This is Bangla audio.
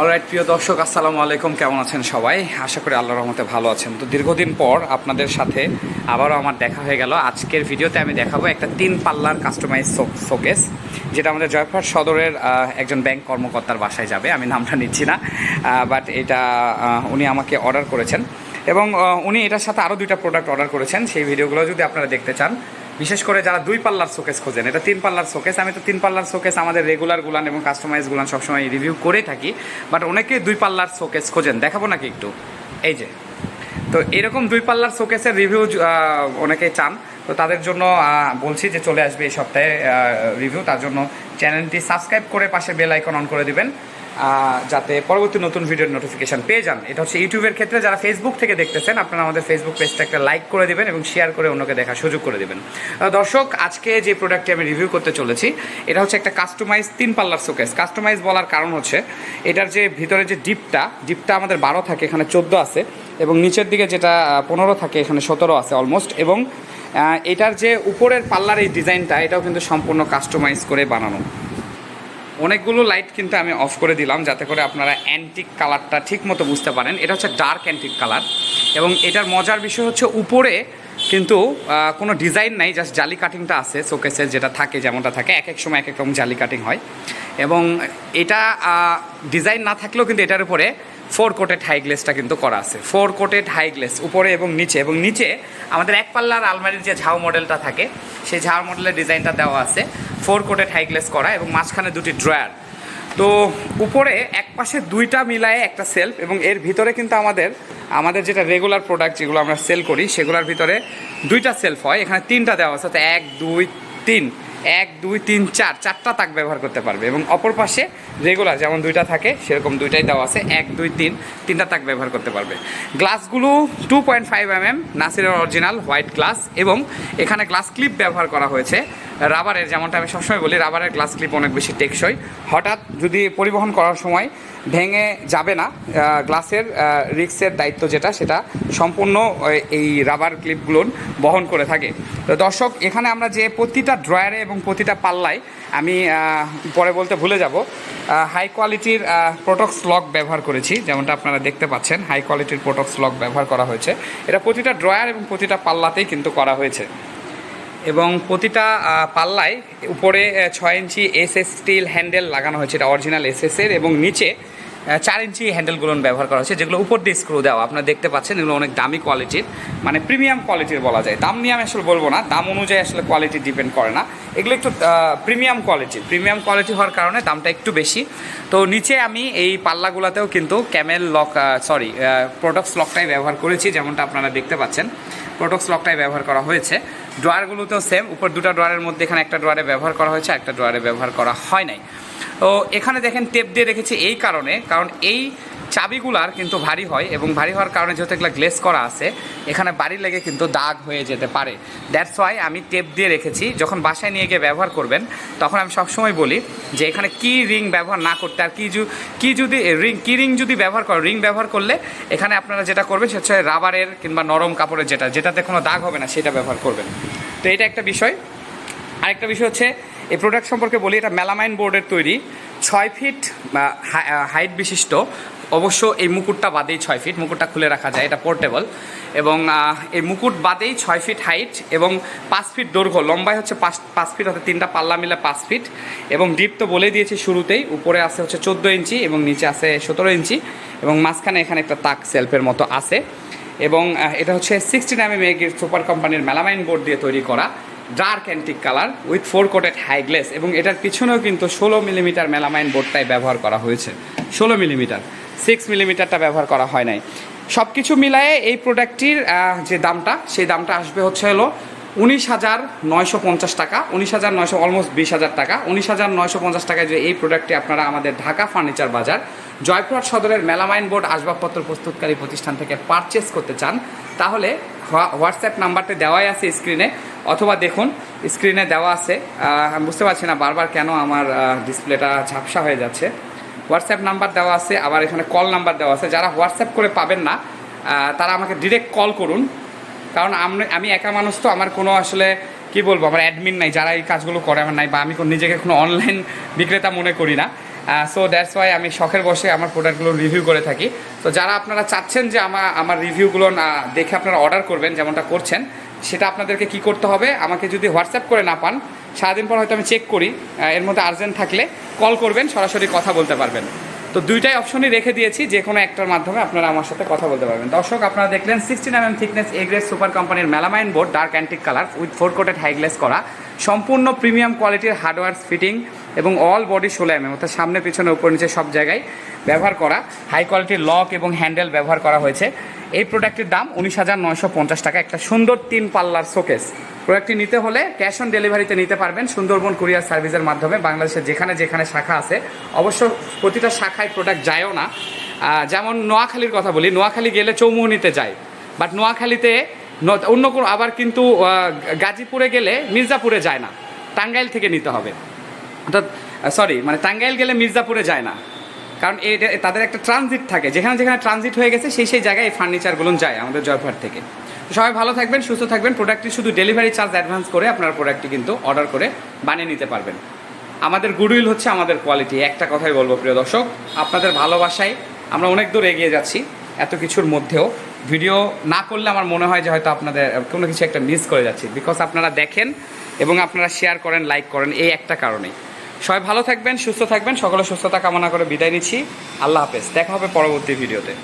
অলরাইট প্রিয় দর্শক, আসসালামু আলাইকুম। কেমন আছেন সবাই? আশা করি আল্লাহর রহমতে ভালো আছেন। তো দীর্ঘদিন পর আপনাদের সাথে আবারও আমার দেখা হয়ে গেল। আজকের ভিডিওতে আমি দেখাবো একটা তিন পাল্লার কাস্টমাইজ শোকেস যেটা আমাদের জয়পুরহাট সদরের একজন ব্যাংক কর্মকর্তার বাসায় যাবে। আমি নামটা নিচ্ছি না বাট এটা উনি আমাকে অর্ডার করেছেন। এবং উনি এটার সাথে আরও দুইটা প্রোডাক্ট অর্ডার করেছেন। সেই ভিডিওগুলো যদি আপনারা দেখতে চান বিশেষ করে যারা দুই পাল্লার শোকেস খোঁজেন, এটা তিন পাল্লার শোকেস, আমি তো তিন পাল্লার শোকেস আমাদের রেগুলার গুলান এবং কাস্টমাইজ গুলান সবসময় রিভিউ করে থাকি বাট অনেকে দুই পাল্লার শোকেস খোঁজেন। দেখাবো নাকি একটু? এই যে। তো এরকম দুই পাল্লার শোকেসের রিভিউ অনেকে চান। তো তাদের জন্য বলছি যে চলে আসবে এই সপ্তাহে রিভিউ তার জন্য চ্যানেলটি সাবস্ক্রাইব করে পাশে বেল আইকন অন করে দিবেন। যাতে পরবর্তী নতুন ভিডিওর নোটিফিকেশান পেয়ে যান। এটা হচ্ছে ইউটিউবের ক্ষেত্রে যারা ফেসবুক থেকে দেখতেছেন, আপনারা আমাদের ফেসবুক পেজটা একটা লাইক করে দেবেন এবং শেয়ার করে অন্যকে দেখার সুযোগ করে দেবেন। দর্শক, আজকে যে প্রোডাক্টটি আমি রিভিউ করতে চলেছি, এটা হচ্ছে একটা কাস্টমাইজ তিন পাল্লার শোকেস কাস্টমাইজ বলার কারণ হচ্ছে, এটার যে ভিতরে যে ডিপটা ডিপটা আমাদের বারো থাকে, এখানে চোদ্দ আছে এবং নিচের দিকে যেটা পনেরো থাকে, এখানে সতেরো আছে অলমোস্ট এবং এটার যে উপরের পাল্লার এই ডিজাইনটা এটাও কিন্তু সম্পূর্ণ কাস্টমাইজ করে বানানো। অনেকগুলো লাইট কিন্তু আমি অফ করে দিলাম যাতে করে আপনারা অ্যান্টিক কালারটা ঠিক মতো বুঝতে পারেন। এটা হচ্ছে ডার্ক অ্যান্টিক কালার এবং এটার মজার বিষয় হচ্ছে উপরে কিন্তু কোনো ডিজাইন নাই জাস্ট জালি কাটিংটা আছে শোকেসের যেটা থাকে, যেমনটা থাকে, এক এক সময় এক এক রকম জালি কাটিং হয়। এবং এটা ডিজাইন না থাকলেও কিন্তু এটার উপরে ফোর কোটেড হাই গ্লেসটা কিন্তু করা আছে। ফোর কোটেড হাই গ্লেস উপরে এবং নিচে। এবং নিচে আমাদের এক পাল্লার আলমারির যে ঝাউ মডেলটা থাকে, সেই ঝাউ মডেলের ডিজাইনটা দেওয়া আছে। ফোর কোটেড হাই গ্লেস করা এবং মাঝখানে দুটি ড্রয়ার। তো উপরে এক পাশে দুইটা মিলায়ে একটা সেলফ এবং এর ভিতরে কিন্তু আমাদের আমাদের যেটা রেগুলার প্রোডাক্ট যেগুলো আমরা সেল করি, সেগুলোর ভিতরে দুইটা সেলফ হয়। এখানে তিনটা দেওয়া আছে এক, দুই, তিন। এক, দুই, তিন, চার, চারটা তাক ব্যবহার করতে পারবে এবং অপর পাশে রেগুলার যেমন দুইটা থাকে, সেরকম দুইটাই দেওয়া আছে, এক, দুই, তিন, তিনটা তাক ব্যবহার করতে পারবে। গ্লাসগুলো two point five M M নাসিরের অরিজিনাল হোয়াইট গ্লাস এবং এখানে গ্লাস ক্লিপ ব্যবহার করা হয়েছে। রাবারের, যেমনটা আমি সবসময় বলি, রাবারের গ্লাস ক্লিপ অনেক বেশি টেকসই। হঠাৎ যদি পরিবহন করার সময় ভেঙে যাবে না গ্লাসের রিক্সের দায়িত্ব যেটা, সেটা সম্পূর্ণ এই রাবার ক্লিপগুলো বহন করে থাকে। তো দর্শক, এখানে আমরা যে প্রতিটা ড্রয়ারে এবং প্রতিটা পাল্লায় আমি পরে বলতে ভুলে যাব হাই কোয়ালিটির প্রোটক্স লক ব্যবহার করেছি, যেমনটা আপনারা দেখতে পাচ্ছেন হাই কোয়ালিটির প্রোটক্স লক ব্যবহার করা হয়েছে। এটা প্রতিটা ড্রয়ার এবং প্রতিটা পাল্লাতেই কিন্তু করা হয়েছে। এবং প্রতিটা পাল্লায় উপরে ছয় ইঞ্চি এস এস স্টিল হ্যান্ডেল লাগানো হয়েছে। এটা অরিজিনাল এস এর এবং নিচে চার ইঞ্চি হ্যান্ডেলগুলো ব্যবহার করা হয়েছে, যেগুলো উপর দিয়ে স্ক্রু দেওয়া। আপনারা দেখতে পাচ্ছেন, এগুলো অনেক দামি কোয়ালিটির মানে প্রিমিয়াম কোয়ালিটির বলা যায়। দাম নিয়ে আমি আসলে বলব না, দাম অনুযায়ী আসলে কোয়ালিটি ডিপেন্ড করে না। এগুলো একটু প্রিমিয়াম কোয়ালিটি প্রিমিয়াম কোয়ালিটি হওয়ার কারণে দামটা একটু বেশি। তো নিচে আমি এই পাল্লাগুলোতেও কিন্তু ক্যামেল লক সরি প্রোডক্টস লকটাই ব্যবহার করেছি, যেমনটা আপনারা দেখতে পাচ্ছেন। প্রোডক্টস লকটাই ব্যবহার করা হয়েছে। ড্রয়ারগুলোতেও সেম উপর দুটো ড্রয়ারের মধ্যে এখানে একটা ড্রয়ারে ব্যবহার করা হয়েছে একটা ড্রয়ারে ব্যবহার করা হয় নাই। তো এখানে দেখেন টেপ দিয়ে রেখেছি এই কারণে, কারণ এই চাবিগুলার কিন্তু ভারী হয় এবং ভারী হওয়ার কারণে যেহেতু এগুলো গ্লেস করা আছে, এখানে বাড়ি লেগে কিন্তু দাগ হয়ে যেতে পারে। দ্যাটস ওয়াই আমি টেপ দিয়ে রেখেছি। যখন বাসায় নিয়ে গিয়ে ব্যবহার করবেন, তখন আমি সবসময় বলি যে এখানে কি রিং ব্যবহার না করতে, আর কি কি যদি রিং কি রিং যদি ব্যবহার করেন রিং ব্যবহার করলে এখানে আপনারা যেটা করবেন সেটা হচ্ছে রাবারের কিংবা নরম কাপড়ের যেটা, যেটাতে কোনো দাগ হবে না, সেটা ব্যবহার করবেন। তো এটা একটা বিষয়। আরেকটা বিষয় হচ্ছে, এই প্রোডাক্ট সম্পর্কে বলি, এটা মেলামাইন বোর্ডের তৈরি। ছয় ফিট হাইট বিশিষ্ট। অবশ্য এই মুকুটটা বাদেই ছয় ফিট মুকুটটা খুলে রাখা যায়, এটা পোর্টেবল এবং এই মুকুট বাদেই ছয় ফিট হাইট এবং পাঁচ ফিট দৈর্ঘ্য। লম্বায় হচ্ছে পাঁচ পাঁচ ফিট অর্থাৎ তিনটা পাল্লা মিলে পাঁচ ফিট এবং ডিপ তো বলে দিয়েছি শুরুতেই, উপরে আছে হচ্ছে চোদ্দ ইঞ্চি এবং নিচে আছে সতেরো ইঞ্চি এবং মাঝখানে এখানে একটা তাক সেলফের মতো আছে। এবং এটা হচ্ছে সিক্সটিন এম এম এগের সুপার কোম্পানির মেলামাইন বোর্ড দিয়ে তৈরি করা। Dark antique colour with four coated high gloss এবং এটার পিছনেও কিন্তু ষোলো মিলিমিটার মেলামাইন বোর্ডটাই ব্যবহার করা হয়েছে। ষোলো মিলিমিটার সিক্স মিলিমিটারটা ব্যবহার করা হয় নাই। সব কিছু মিলায়ে এই প্রোডাক্টটির যে দামটা, সেই দামটা আসবে হচ্ছে হলো উনিশ হাজার নয়শো পঞ্চাশ টাকা, উনিশ হাজার নয়শো অলমোস্ট বিশ হাজার টাকা, উনিশ হাজার নয়শো পঞ্চাশ টাকায় যে এই প্রোডাক্টটি আপনারা আমাদের ঢাকা ফার্নিচার বাজার, জয়পুরহাট সদরের মেলামাইন বোর্ড আসবাবপত্র প্রস্তুতকারী প্রতিষ্ঠান থেকে পারচেস করতে চান, তাহলে হোয়াটসঅ্যাপ নাম্বারটি দেওয়াই আছে স্ক্রিনে অথবা দেখুন স্ক্রিনে দেওয়া আছে। আমি বুঝতে পারছি না বারবার কেন আমার ডিসপ্লেটা ঝাপসা হয়ে যাচ্ছে। হোয়াটসঅ্যাপ নাম্বার দেওয়া আছে, আবার এখানে কল নাম্বার দেওয়া আছে। যারা হোয়াটসঅ্যাপ করে পাবেন না তারা আমাকে ডিরেক্ট কল করুন। কারণ আমি- আমি একা মানুষ তো, আমার কোনো আসলে, কি বলব, আমার অ্যাডমিন নাই, যারা এই কাজগুলো করে আমার নাই, বা আমি কোনো, নিজেকে কোনো অনলাইন বিক্রেতা মনে করি না। সো দ্যাটস ওয়াই আমি শখের বসে আমার প্রোডাক্টগুলো রিভিউ করে থাকি। তো যারা আপনারা চাচ্ছেন যে আমার আমার রিভিউগুলো না দেখে আপনারা অর্ডার করবেন, যেমনটা করছেন, সেটা আপনাদেরকে কি করতে হবে? আমাকে যদি হোয়াটসঅ্যাপ করে না পান সারাদিন পর হয়তো আমি চেক করি এর মধ্যে আর্জেন্ট থাকলে কল করবেন, সরাসরি কথা বলতে পারবেন। তো দুইটাই অপশনই রেখে দিয়েছি, যে কোনো একটার মাধ্যমে আপনারা আমার সাথে কথা বলতে পারবেন। দর্শক, আপনারা দেখলেন sixteen M M thickness এগ্রেস super কোম্পানির melamine board dark antique colour with four coated high gloss করা। সম্পূর্ণ প্রিমিয়াম কোয়ালিটির হার্ডওয়্যার ফিটিং এবং অল বডি ষোলো অর্থাৎ সামনে, পিছনে, উপর, নিচে সব জায়গায় ব্যবহার করা। হাই কোয়ালিটির লক এবং হ্যান্ডেল ব্যবহার করা হয়েছে। এই প্রোডাক্টের দাম উনিশ হাজার নয়শো পঞ্চাশ টাকা। একটা সুন্দর তিন পাল্লার শোকেস প্রোডাক্টটি নিতে হলে ক্যাশ অন ডেলিভারিতে নিতে পারবেন। সুন্দরবন কুরিয়ার সার্ভিসের মাধ্যমে বাংলাদেশের যেখানে যেখানে শাখা আছে। অবশ্য প্রতিটা শাখায় প্রোডাক্ট যায়ও না। যেমন নোয়াখালীর কথা বলি। নোয়াখালী গেলে চৌমুহনিতে যায়। বাট নোয়াখালীতে অন্য কোনো, আবার কিন্তু গাজীপুরে গেলে মির্জাপুরে যায় না। টাঙ্গাইল থেকে নিতে হবে। অর্থাৎ সরি মানে টাঙ্গাইল গেলে মির্জাপুরে যায় না। কারণ এটা, তাদের একটা ট্রানজিট থাকে। যেখানে যেখানে ট্রানজিট হয়ে গেছে, সেই সেই জায়গায় এই ফার্নিচারগুলো যায় আমাদের জয়পুরহাট থেকে। সবাই ভালো থাকবেন, সুস্থ থাকবেন। প্রোডাক্টটি শুধু ডেলিভারি চার্জ অ্যাডভান্স করে আপনার প্রোডাক্টটি কিন্তু অর্ডার করে বানিয়ে নিতে পারবেন। আমাদের গুডউইল হচ্ছে আমাদের কোয়ালিটি একটা কথাই বলব, প্রিয় দর্শক, আপনাদের ভালোবাসায় আমরা অনেক দূর এগিয়ে যাচ্ছি, এত কিছুর মধ্যেও। ভিডিও না করলে আমার মনে হয় যে হয়তো আপনাদের কোনো কিছু একটা মিস করে যাচ্ছি। বিকজ আপনারা দেখেন এবং আপনারা শেয়ার করেন লাইক করেন, এই একটা কারণেই। সবাই ভালো থাকবেন, সুস্থ থাকবেন, সকলে সুস্থতা কামনা করে বিদায় নিচ্ছি। আল্লাহ হাফেজ। দেখা হবে পরবর্তী ভিডিওতে।